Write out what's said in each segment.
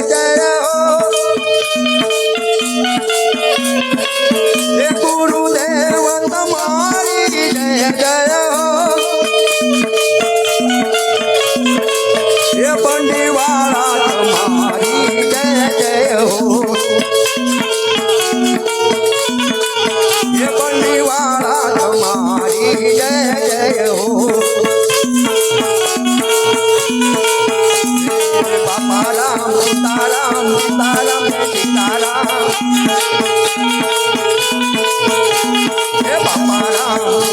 Yeah,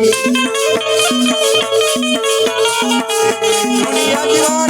দুনিয়া জীবন